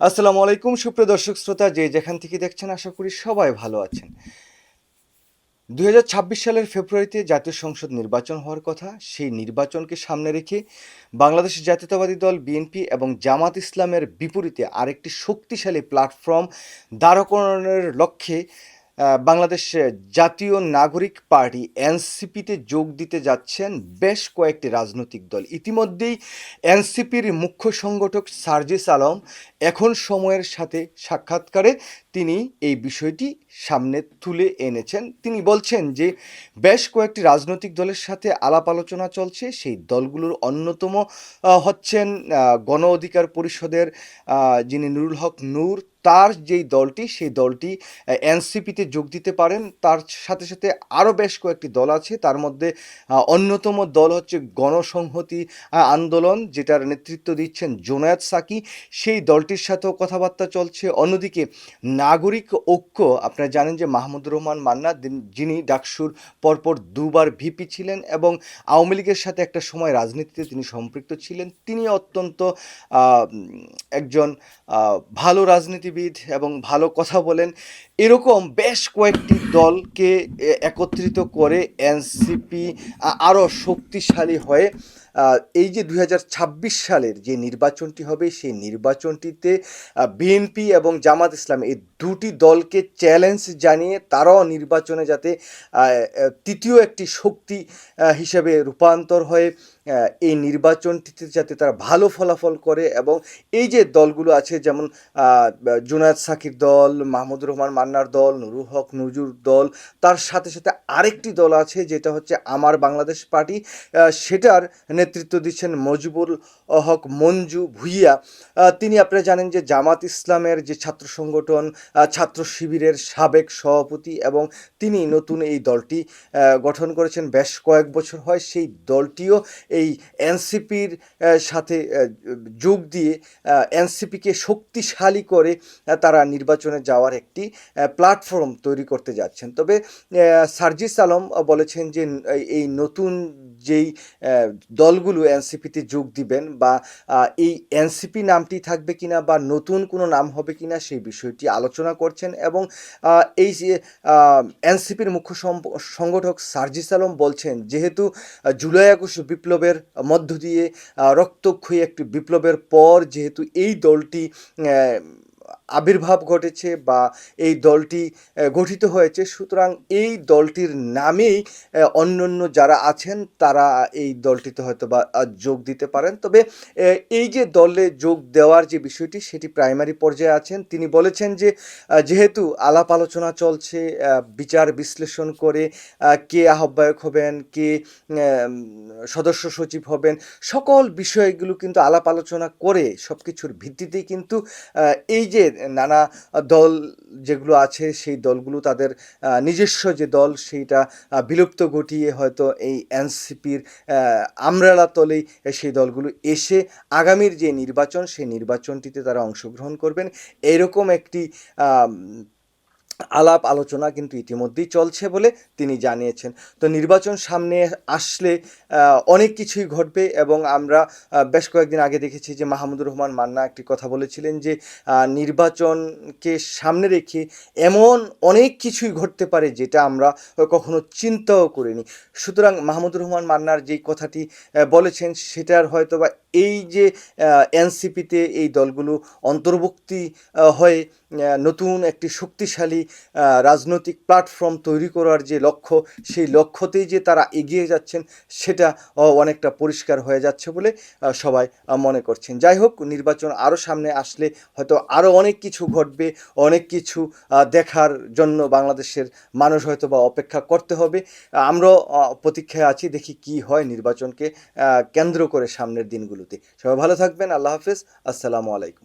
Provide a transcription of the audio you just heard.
আসসালামু আলাইকুম, সুপ্রিয় দর্শক শ্রোতা, যে যেখান থেকে দেখছেন, আশা করি সবাই ভালো আছেন। দু হাজার ছাব্বিশ সালের ফেব্রুয়ারিতে জাতীয় সংসদ নির্বাচন হওয়ার কথা, সেই নির্বাচনকে সামনে রেখে বাংলাদেশ জাতীয়তাবাদী দল, বিএনপি এবং জামাত ইসলামের বিপরীতে আরেকটি শক্তিশালী প্ল্যাটফর্ম দ্বারকরণের লক্ষ্যে বাংলাদেশ জাতীয় নাগরিক পার্টি এনসিপিতে যোগ দিতে যাচ্ছেন বেশ কয়েকটি রাজনৈতিক দল। ইতিমধ্যেই এনসিপির মুখ্য সংগঠক সার্জিস আলম এখন সময়ের সাথে সাক্ষাৎকারে তিনি এই বিষয়টি সামনে তুলে এনেছেন। তিনি বলছেন যে, বেশ কয়েকটি রাজনৈতিক দলের সাথে আলাপ আলোচনা চলছে। সেই দলগুলোর অন্যতম হচ্ছেন গণ অধিকার পরিষদের যিনি নুরুল হক নূর তার যেই দলটি, সেই দলটি এনসিপিতে যোগ দিতে পারেন। তার সাথে সাথে আরও বেশ কয়েকটি দল আছে। তার মধ্যে অন্যতম দল হচ্ছে গণসংহতি আন্দোলন, যেটার নেতৃত্ব দিচ্ছেন জোনায়েদ সাকি। সেই দলটির সাথেও কথাবার্তা চলছে। অন্যদিকে, নাগরিক ঐক্য, আপনারা জানেন যে মাহমুদুর রহমান মান্না যিনি ডাকসুর পরপর দুবার ভিপি ছিলেন এবং আওয়ামী লীগের সাথে একটা সময় রাজনীতিতে তিনি সম্পৃক্ত ছিলেন। তিনি অত্যন্ত একজন ভালো ভালো রাজনীতিবিদ এবং ভালো কথা বলেন, এরকম বেশ কয়েকটি দলকে একত্রিত করে এনসিপি আরও শক্তিশালী হয়ে এই যে দু হাজার ছাব্বিশ সালের যে নির্বাচনটি হবে, সেই নির্বাচনটিতে বিএনপি এবং জামাত ইসলাম এই দুটি দলকে চ্যালেঞ্জ জানিয়ে তারাও নির্বাচনে যাতে তৃতীয় একটি শক্তি হিসেবে রূপান্তর হয়ে এই নির্বাচনটিতে যাতে তারা ভালো ফলাফল করে এবং এই যে দলগুলো আছে, যেমন জুনায়দ সাকির দল, মাহমুদুর রহমান মান্নার দল, নুরুল হক নজুর দল, তার সাথে সাথে আরেকটি দল আছে যেটা হচ্ছে আমার বাংলাদেশ পার্টি সেটার নেতৃত্ব দিচ্ছেন মজিবুল হক মঞ্জু ভুইয়া। তিনি আপনারা জানেন যে জামাত ইসলামের যে ছাত্র সংগঠন ছাত্র শিবিরের সাবেক সভাপতি এবং তিনি নতুন এই দলটি গঠন করেছেন। বেশ কয়েক বছর হয় সেই দলটিও এই এনসিপির সাথে যোগ দিয়ে এনসিপিকে শক্তিশালী করে তারা নির্বাচনে যাওয়ার একটি প্ল্যাটফর্ম তৈরি করতে যাচ্ছেন। তবে সার্জিস আলম বলেছেন যে, এই- নতুন যেই দলগুলো এনসিপিতে যোগ দিবেন বা এই এনসিপি নামটি থাকবে কিনা বা নতুন কোনো নাম হবে কিনা সেই বিষয়টি আলোচনা করছেন এবং এই যে এনসিপির মুখ্য সংগঠক সার্জিস আলম বলছেন, যেহেতু জুলাই আগস্ট বিপ্লবের মধ্য দিয়ে রক্তক্ষয়ী একটি বিপ্লবের পর যেহেতু এই দলটি আবির্ভাব ঘটেছে বা এই দলটি গঠিত হয়েছে। সুতরাং এই দলটির নামেই অন্যান্য যারা আছেন, তারা এই দলটিতে হয়তো বা যোগ দিতে পারেন। তবে এই যে দলে যোগ দেওয়ার যে বিষয়টি, সেটি প্রাইমারি পর্যায়ে আছেন। তিনি বলেছেন যে যেহেতু আলাপ আলোচনা চলছে বিচার বিশ্লেষণ করে কে আহ্বায়ক হবেন, কে সদস্য সচিব হবেন, সকল বিষয়গুলো কিন্তু আলাপ আলোচনা করে সব কিছুর ভিত্তিতেই কিন্তু এই যে নানা দল যেগুলো আছে, সেই দলগুলো তাদের নিজস্ব যে দল, সেইটা বিলুপ্ত ঘটিয়ে হয়তো এই এনসিপির আমরালা তলেই সেই দলগুলো এসে আগামীর যে নির্বাচন, সেই নির্বাচনটিতে তারা অংশগ্রহণ করবেন। এরকম একটি আলাপ আলোচনা কিন্তু ইতিমধ্যেই চলছে বলে তিনি জানিয়েছেন। তো নির্বাচন সামনে আসলে অনেক কিছুই ঘটবে এবং আমরা বেশ কয়েকদিন আগে দেখেছি যে মাহমুদুর রহমান মান্না একটি কথা বলেছিলেন যে নির্বাচনকে সামনে রেখে এমন অনেক কিছুই ঘটতে পারে যেটা আমরা কখনো চিন্তাও করিনি। সুতরাং মাহমুদুর রহমান মান্নার যেই কথাটি বলেছেন সেটার হয়তো বা এই যে এনসিপিতে এই দলগুলো অন্তর্ভুক্তি হয়ে নতুন একটি শক্তিশালী রাজনৈতিক প্ল্যাটফর্ম তৈরি করার যে লক্ষ্য, সেই লক্ষ্যতেই যে তারা এগিয়ে যাচ্ছেন, সেটা অনেকটা পরিষ্কার হয়ে যাচ্ছে বলে সবাই মনে করছেন। যাই হোক, নির্বাচন আরও সামনে আসলে হয়তো আরও অনেক কিছু ঘটবে, অনেক কিছু দেখার জন্য বাংলাদেশের মানুষ হয়তো বা অপেক্ষা করতে হবে। আমরাও প্রতীক্ষায় আছি, দেখি কি হয় নির্বাচনকে কেন্দ্র করে সামনের দিনগুলোতে। সবাই ভালো থাকবেন, আল্লাহ হাফেজ, আসসালামু আলাইকুম।